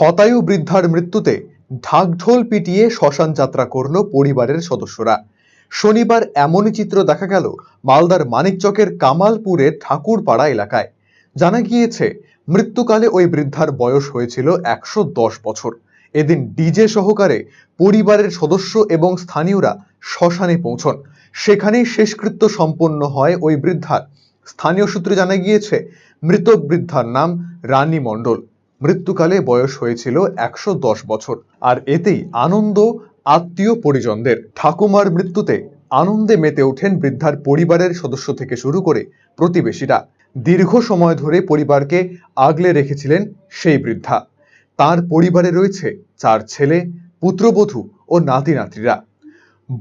শতায়ু বৃদ্ধার মৃত্যুতে ঢাকঢোল পিটিয়ে শ্মশান যাত্রা করল পরিবারের সদস্যরা। শনিবার এমনই চিত্র দেখা গেল মালদার মানিকচকের কামালপুরের ঠাকুরপাড়া এলাকায়। জানা গিয়েছে, মৃত্যুকালে ওই বৃদ্ধার বয়স হয়েছিল একশো দশ বছর। এদিন ডিজে সহকারে পরিবারের সদস্য এবং স্থানীয়রা শ্মশানে পৌঁছন। সেখানেই শেষকৃত্য সম্পন্ন হয় ওই বৃদ্ধার। স্থানীয় সূত্রে জানা গিয়েছে, মৃত বৃদ্ধার নাম রানী মণ্ডল। মৃত্যুকালে বয়স হয়েছিল একশো দশ বছর। আর এতেই আনন্দ, আত্মীয় পরিজনদের। ঠাকুমার মৃত্যুতে আনন্দে মেতে ওঠেন বৃদ্ধার পরিবারের সদস্য থেকে শুরু করে প্রতিবেশীরা। দীর্ঘ সময় ধরে পরিবারকে আগলে রেখেছিলেন সেই বৃদ্ধা। তার পরিবারে রয়েছে চার ছেলে, পুত্রবধূ ও নাতি নাতিরা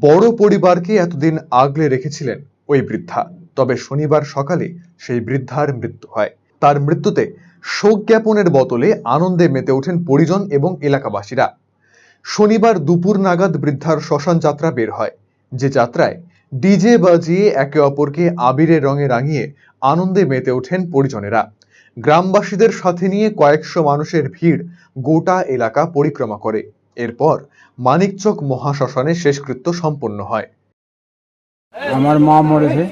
বড় পরিবারকে এতদিন আগলে রেখেছিলেন ওই বৃদ্ধা। তবে শনিবার সকালে সেই বৃদ্ধার মৃত্যু হয়। তার মৃত্যুতে শোক জ্ঞাপনের বদলে আনন্দে মেতে ওঠেন পরিজন এবং এলাকাবাসীরা। শনিবার দুপুর নাগাদ বৃদ্ধার শ্মশান যাত্রা বের হয়। যে যাত্রায় ডিজে বাজিয়ে একে অপরকে আবিরের রঙে রাঙিয়ে আনন্দে মেতে ওঠেন পরিজনেরা। গ্রামবাসীদের সাথে নিয়ে কয়েকশো মানুষের ভিড় গোটা এলাকা পরিক্রমা করে। এরপর মানিকচক মহাশ্মশানে শেষকৃত্য সম্পন্ন হয়। আমার মা মরেছে।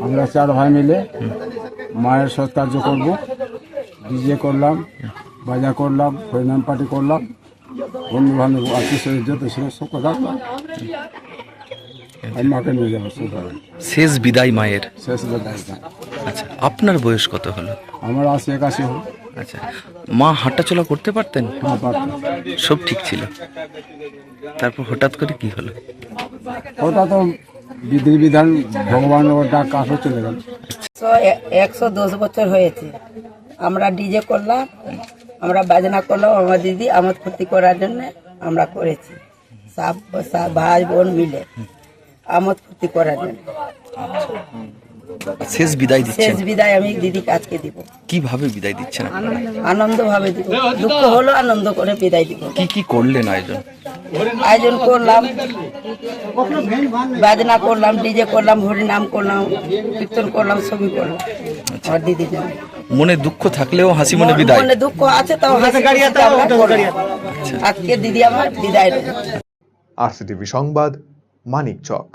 আমরা চার ভাই মিলে মায়ের সৎকার্য করব। ডিজে করলাম বাজা করলাম হরিনাম পার্টি করলাম বন্ধু বান্ধব আত্মীয় যত ছিল সব কথা মাকে নিয়ে যাব শেষ বিদায় মায়ের? শেষ বেলায়। আচ্ছা আপনার বয়স কত হলো? আমার আশি একাশি হল। আচ্ছা মা হাঁটাচলা করতে পারতেন? হ্যাঁ সব ঠিক ছিল। তারপর হঠাৎ করে কি হলো? ওটা তো বিধি বিধান ভগবান ডাক আসো চলে গেল। একশো দশ বছর হয়েছে। আমরা ডিজে করলাম আমরা বাজনা করলাম আমার দিদি আমোদ ক্ষতি করার জন্য আমরা করেছি। সব ভাই বোন মিলে আমোদ ফুর্তি করার জন্য। শেষ বিদায় দিচ্ছেন? শেষ বিদায় আমি দিদিকে আজকে দিব। কীভাবে বিদায় দিচ্ছেন? আনন্দ ভাবে দিব। দুঃখ হলো আনন্দ করে বিদায় দিব। কি কি করলেন আয়োজন? আয়োজন করলাম বাজনা করলাম ডিজে করলাম হরিনাম করলাম কীর্তন করলাম ছবি করলাম। আমার দিদির জন্য মনে দুঃখ থাকলেও হাসি মনে বিদায়। মনে দুঃখ আছে তাও হাসি আমরা করলাম। আজকে দিদি আমার বিদায় আরসিটিভি সংবাদ মানিকচক।